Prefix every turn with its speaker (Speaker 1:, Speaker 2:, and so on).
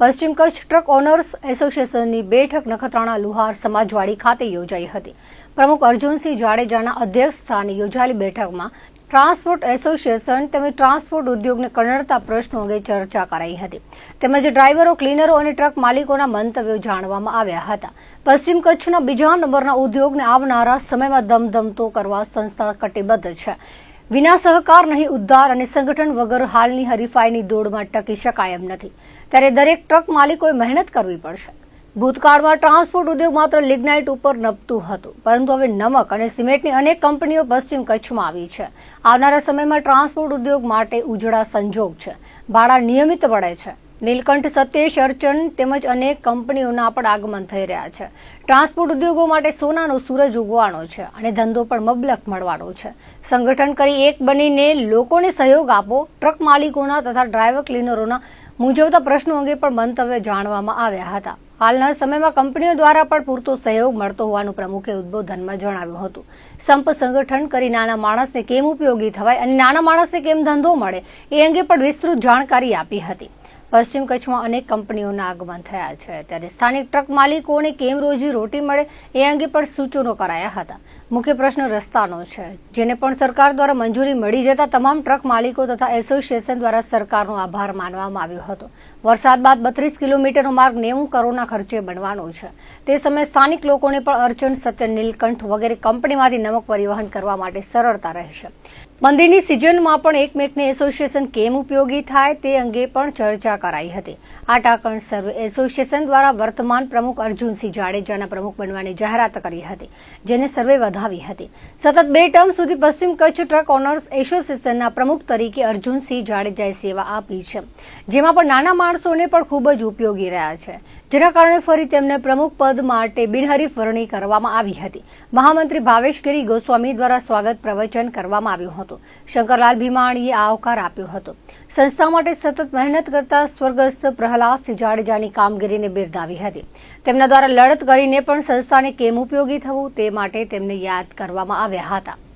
Speaker 1: પશ્ચિમ Kutch truck owners એસોસિએશનની બેઠક નખત્રાણા લુહાર સમાજવાડી ખાતે યોજાઈ હતી. પ્રમુખ અર્જુનસિંહ જાડેજાના અધ્યક્ષ સ્થાને યોજાયેલી બેઠકમાં ટ્રાન્સપોર્ટ એસોસિએશન તેમજ ટ્રાન્સપોર્ટ ઉદ્યોગને કણરતા પ્રશ્નો અંગે ચર્ચા કરાઈ હતી. તેમજ ડ્રાઈવરો, ક્લીનરો અને ટ્રક માલિકોના મંતવ્યો જાણવામાં આવ્યા હતા. પશ્ચિમ કચ્છના બીજા નંબરના ઉદ્યોગને આવનારા સમયમાં ધમધમતો કરવા સંસ્થા કટિબદ્ધ છે. વિના સહકાર નહીં ઉદ્ધાર અને સંગઠન વગર હાલની હરીફાઈની દોડમાં ટકી શકાય એમ નથી. ત્યારે દરેક ટ્રક માલિકોએ મહેનત કરવી પડશે. ભૂતકાળમાં ટ્રાન્સપોર્ટ ઉદ્યોગ માત્ર લિગ્નાઇટ ઉપર નભતું હતું, પરંતુ હવે નમક અને સિમેન્ટની અનેક કંપનીઓ પશ્ચિમ કચ્છમાં આવી છે. આવનારા સમયમાં ટ્રાન્સપોર્ટ ઉદ્યોગ માટે ઉજળા સંજોગ છે. ભાડા નિયમિત પડે છે. નીલકંઠ સત્યેશ અર્ચન તેમજ અનેક કંપનીઓના પણ આગમન થઈ રહ્યા છે. ટ્રાન્સપોર્ટ ઉદ્યોગો માટે સોનાનો સૂરજ ઉગવાનો છે અને ધંધો પણ મબલક મળવાનો છે. સંગઠન કરી એક બનીને લોકોને સહયોગ આપો, ટ્રક માલિકોના તથા ડ્રાઈવર ક્લીનરોના મૂંઝવતા પ્રશ્નો અંગે પણ મંતવ્ય જાણવામાં આવ્યા હતા. હાલના સમયમાં કંપનીઓ દ્વારા પણ પૂરતો સહયોગ મળતો હોવાનું પ્રમુખે ઉદ્બોધનમાં જણાવ્યું હતું. સંપ સંગઠન કરી નાના માણસને કેમ ઉપયોગી થવાય અને નાના માણસને કેમ ધંધો મળે એ અંગે પણ વિસ્તૃત જાણકારી આપી હતી. પશ્ચિમ કચ્છમાં અનેક કંપનીઓના આગમન થયા છે. ત્યારે સ્થાનિક ટ્રક માલિકોને કેમ રોજી રોટી મળે એ અંગે પણ સૂચનો કરાયા હતા. મુખ્ય પ્રશ્ન રસ્તાનો છે. જેને પણ સરકાર દ્વારા મંજૂરી મળી જતા તમામ ટ્રક માલિકો તથા એસોસિએશન દ્વારા સરકારનો આભાર માનવામાં આવ્યો હતો. વરસાદ બાદ બત્રીસ કિલોમીટરનો માર્ગ નેવું કરોડના ખર્ચે બનવાનો છે. તે સમયે સ્થાનિક લોકોને પણ અર્ચન સત્ય નીલકંઠ વગેરે કંપનીમાંથી નમક પરિવહન કરવા માટે સરળતા રહેશે. મંદીની સિઝનમાં પણ એકમેકને એસોસિએશન કેમ ઉપયોગી થાય તે અંગે પણ ચર્ચા કરાઈ હતી. આ ટાંકણ સર્વે એસોસિએશન દ્વારા વર્તમાન પ્રમુખ અર્જુનસિંહ જાડેજાના પ્રમુખ બનવાની જાહેરાત કરી હતી, જેને સર્વે વધાવી હતી. સતત બે ટર્મ સુધી પશ્ચિમ કચ્છ ટ્રક ઓનર્સ એસોસિએશનના પ્રમુખ તરીકે અર્જુનસિંહ જાડેજાએ સેવા આપી છે, જેમાં પણ નાના માણસોને પણ ખૂબ જ ઉપયોગી રહ્યા છે. જેના કારણે ફરી તેમને પ્રમુખ પદ માટે બિનહરીફ વરણી કરવામાં આવી હતી. મહામંત્રી ભાવેશગીરી ગોસ્વામી દ્વારા સ્વાગત પ્રવચન કરવામાં આવ્યું હતું. શંકરલાલ ભીમાણીએ આવકાર આપ્યો હતો. સંસ્થા માટે સતત મહેનત કરતા સ્વર્ગસ્થ પ્રહલાદસિંહ જાડેજાની કામગીરીને બિરદાવી હતી. તેમના દ્વારા લડત કરીને પણ સંસ્થાને કેમ ઉપયોગી થવું તે માટે તેમને યાદ કરવામાં આવ્યા હતા.